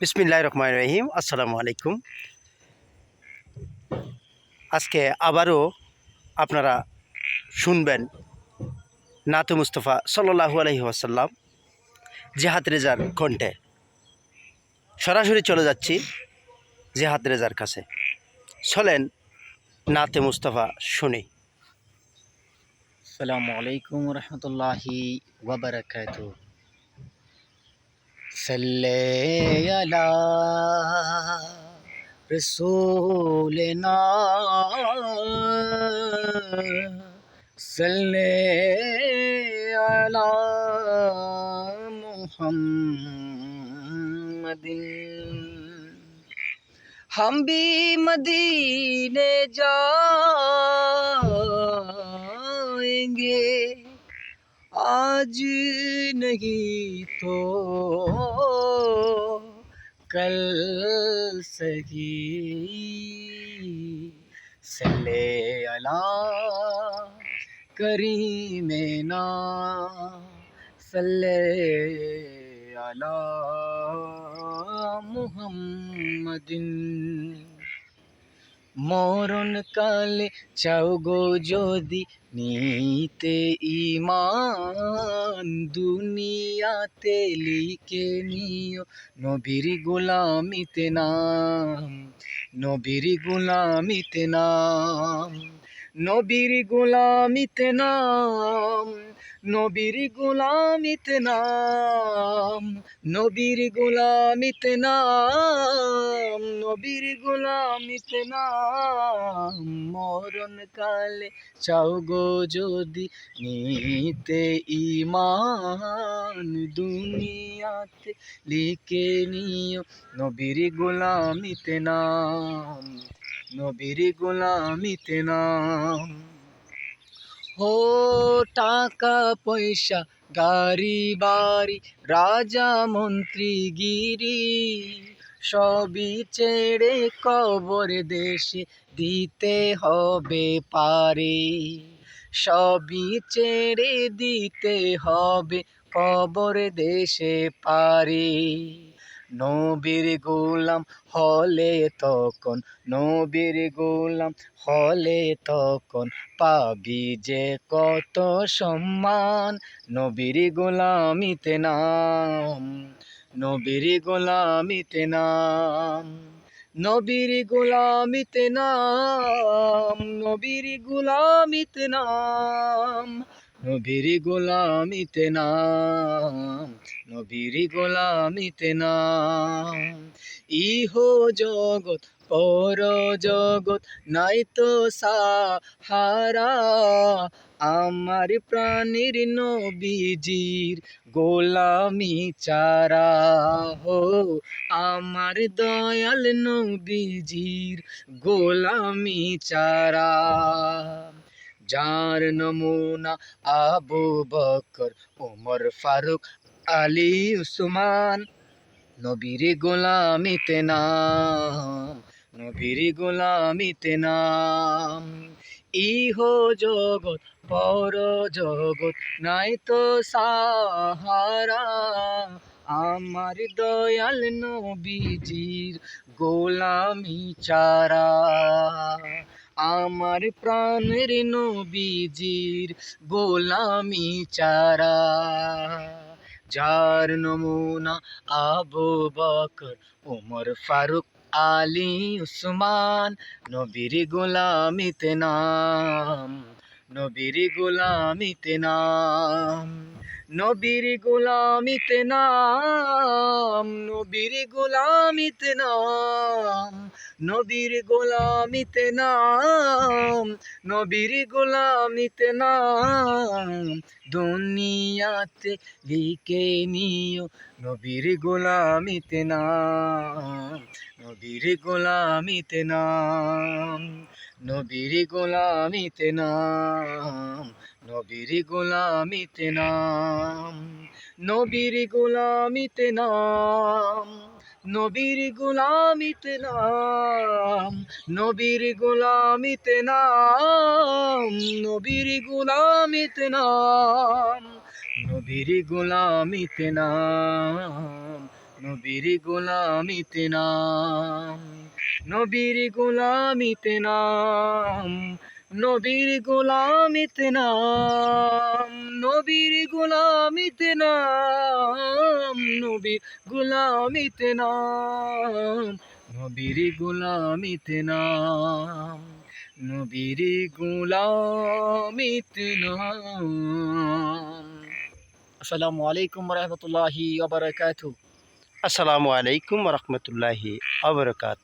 বিসমিল্লাহ রহমান রহিম, আসসালামু আলাইকুম। আজকে আবারও আপনারা শুনবেন নাতু মুস্তফা সাল্লাহু আলহি আসাল্লাম জেহাদ রেজার কণ্ঠে। সরাসরি চলে যাচ্ছি জেহাদ রেজার কাছে। চলেন নাতে মুস্তফা শুনি। আসসালামু আলাইকুম রহমতুল্লাহি صلی اللہ رسولنا صلی اللہ محمد ہم بھی مدینے جائیں گے آج نہیں تو کل سہی سلے اللہ کریم نا۔ سلے اللہ محمد۔ কালে চাও গো যদি নিতে ইমান দুনিয়াতে লিখে নিও নবীর গোলামিতে নাম, নবীর গোলামিতে নাম। নবীর গোলামিতে নাম, নবীর গোলামিতে নাম, নবীর গোলামিতে নাম, নবীর গোলামিতে নাম। মরণ কালে চাও গো যদি নিতে ইমান দুনিয়াতে লিখে নিও নবীর গোলামিতে নাম। নবীর গোলামিতে নাম। হো টাকা, পয়সা, গাড়ি, বাড়ি, রাজা, মন্ত্রী, গিরি, সবই ছেড়ে কবর দেশে দিতে হবে পারে। সবই ছেড়ে দিতে হবে কবর দেশে পারে। নবীর গোলাম হলে তখন, নবীর গোলাম হলে তখন পাবি যে কত সম্মান, নবীর গোলামিতে নাম, নবীর গোলামিতে নাম, নবীর গোলামিতে নাম, নবীর গোলামিতে নাম, নবীর গোলামিতে নাম। নবীর গোলামিতে নাম। ইহ জগৎ, পর জগৎ, নাই তো সাহারা। আমার প্রাণীর নবীজির গোলামি চারা হো। আমার দয়াল নবীজির গোলামি চারা। যার নমুনা আবু বকর, ওমর ফারুক আলী উসমান, নবীর গোলামিতে নাম, নবীর গোলামিতে নাম। ইহ জগৎ, পর জগৎ, নাই তো সাহারা। আমার দয়াল নবীজির গোলামি চারা। আমার প্রাণের নবীজির গোলামি চারা। যার নমুনা আবু বকর ওমর ফারুক আলী উসমান, নবীর গোলামিতে নাম, নবীর গোলামিতে নাম, নবীর গোলামিতে নাম, নবীর গোলামিতে নাম, নবীর গোলামিতে নাম। নবীর গোলামিতে নাম দুনিয়াতে লিখে নিও। নবীর গোলামিতে নাম, নবীর গোলামিতে নাম, নবীর গোলামিতে নাম, নবীর গোলামিতে নাম, নবীর গোলামিতে নাম। নবীর গোলামিতে নাম, নবীর গোলামিতে নাম, নবীর গোলামিতে নাম, নবীর গোলামিতে নাম, নবীর গোলামিতে নাম, নবীর গোলামিতে নাম নবীর গোলামিতে নাম নবীর গোলামিতে নাম নবীর গোলামিতে নাম নবীর গোলামিতে নাম নবীর গোলামিতে নাম আসসালামু আলাইকুম রহমতুল্লাহি ওয়া বারাকাতুহু। আসসালামু আলাইকুম রহমতুল্লাহি আবরকাত